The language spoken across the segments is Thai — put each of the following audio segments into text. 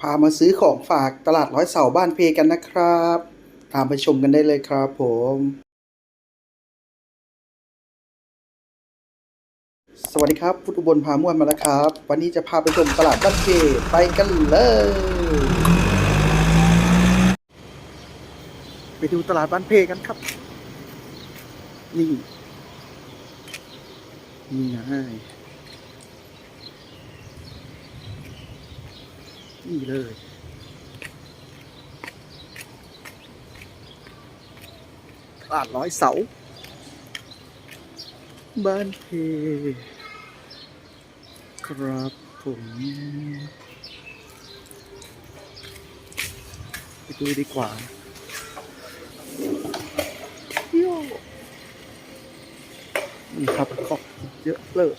พามาซื้อของฝากตลาดร้อยเสาบ้านเพกันนะครับ ตามไปชมกันได้เลยครับผม สวัสดีครับฟุตอุบลพาม่วนมาแล้วครับ วันนี้จะพาไปชมตลาดบ้านเพไปกันเลย ไปดูตลาดบ้านเพกันครับ นี่ นี่ไง นี่เลย ตลาดร้อยเสา บ้านเพครับผมไปดูดีกว่าโย่นี่ครับของเยอะเลย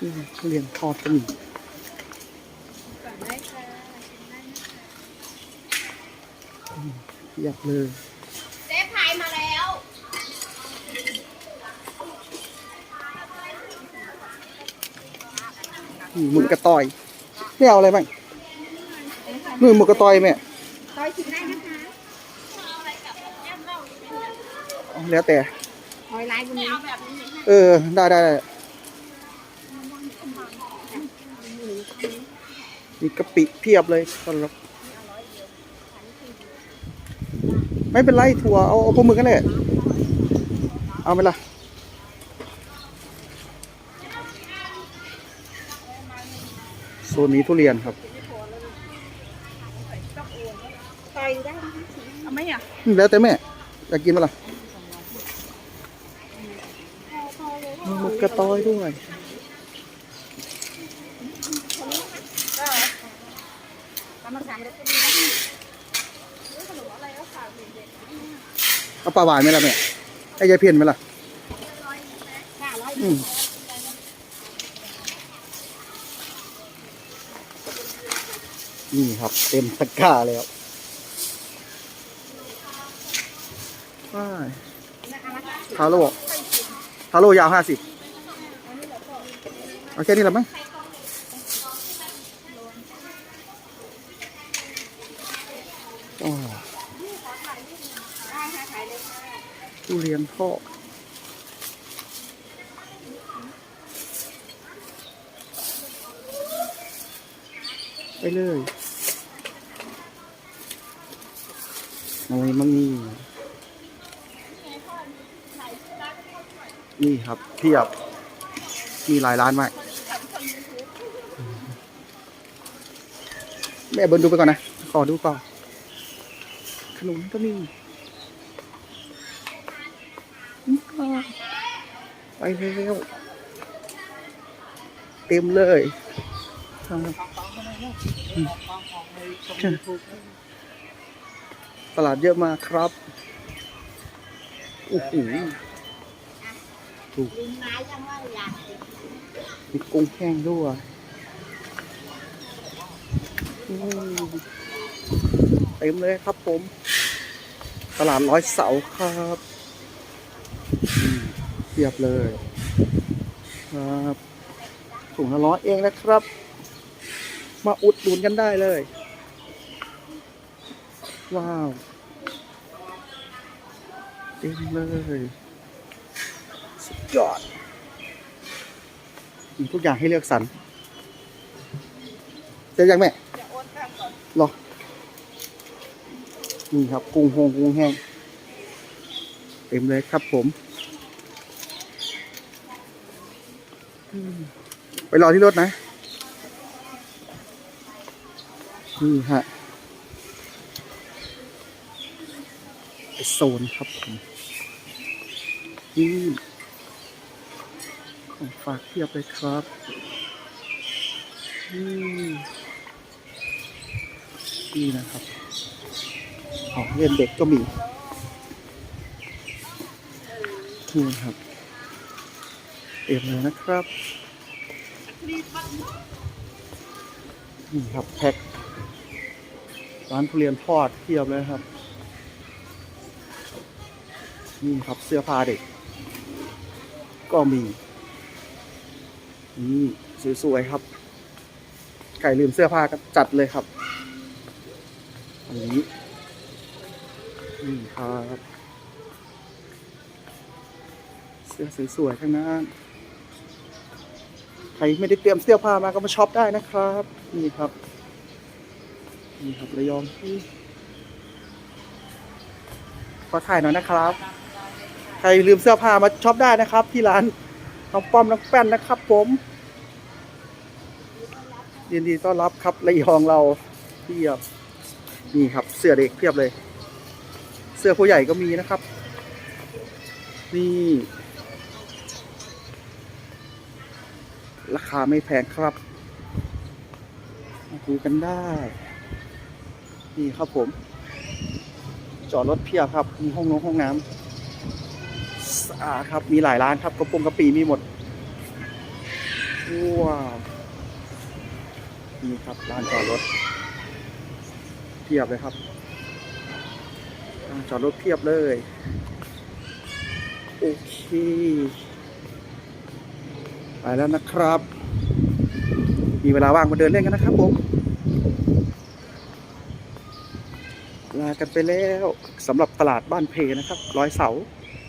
นี่ทุเรียนทอดก็มีก่อนได้ค่ะชิมได้นะคะเพียบเลยเจ๊พายมาแล้วนี่หมึกกระต่อยไม่เอาอะไรบ้างนู่นหมึกกระต่อยแม่ซอยชิมได้นะคะเอาแล้วแต่หอยลายบนนี้เออ ได้ได้ได้ มีกะปิเพียบเลยครับไม่เป็นไรถั่วเอาเอาพวกมือกันเลยเอาไหมล่ะโซนนี้ทุเรียนครับซอยได้นะคะเอาไหมอะอืมแล้วแต่แม่อยากกินไหมล่ะมีหมึกกระตอยด้วย กรรมการก็ดีนะ เอาปลาหวานไหมล่ะแม่ไอ้ยายเพียนไหมล่ะห้าร้อยอืมนี่ครับเต็มตะกร้าแล้วไปฮาโลฮาโลยาวห้าสิบเอาแค่นี้แหละมั้ง อ๋อทุเรียนทอไปเลยโอ้ยมันมีนี่ครับเพียบ มีหลายร้านมาก แม่เบิร์นดูไปก่อนนะ ขอดูก่อน ขนมก็มีไปเร็วเต็มเลยตลาดเยอะมากครับโอ้โหลิงไม้ยังว่าอยากมีกุ้งแห้งด้วย เต็มเลยครับผม ตลาดร้อยเสาครับเทียบเลยครับถุงละร้อยเองนะครับ มาอุดหนุนกันได้เลย ว้าวเต็มเลยสุดยอดมีทุกอย่างให้เลือกสรรเจ๊ยังแม่จะโอนตังก่อนรอ นี่ครับกุ้งหงกุ้งแห้ง เต็มเลยครับผม ไปรอที่รถนะ นี่ฮะไอโซนครับผมนี่ของฝากเทียบเลยครับนี่นี่นะครับ ของเล่นเด็กก็มีนี่ครับเต็มเลยนะครับนี่ครับแพ็คร้านทุเรียนทอดเทียบเลยครับนี่ครับเสื้อผ้าเด็ก ก็มีนี่สวยๆครับ ไก่ลืมเสื้อผ้าก็จัดเลยครับ อันนี้ นี่ครับเสื้อสวยๆทั้งนั้นใครไม่ได้เตรียมเสื้อผ้ามาก็มาช็อปได้นะครับ นี่ครับ นี่ครับระยองที่ขอถ่ายหน่อยนะครับ ใครลืมเสื้อผ้ามาช็อปได้นะครับ ที่ร้านน้องป้อมน้องแป้นนะครับ ผมยินดีต้อนรับครับระยองเราเพียบ นี่ครับเสื้อเด็กเพียบเลย เสื้อผู้ใหญ่ก็มีนะครับ นี่ราคาไม่แพงครับดูกันได้ นี่ครับผม จอดรถเพียบครับ มีห้องน้องห้องน้ำสะอาดครับ มีหลายร้านครับ กระโปรงกระปีมีหมด ว้าว นี่ครับร้านจอดรถ เพียบเลยครับ จอดรถเพียบเลย โอเค ไปแล้วนะครับ มีเวลาว่างมาเดินเล่นกันนะครับผม ลากันไปแล้วสำหรับตลาดบ้านเพนะครับ ร้อยเสา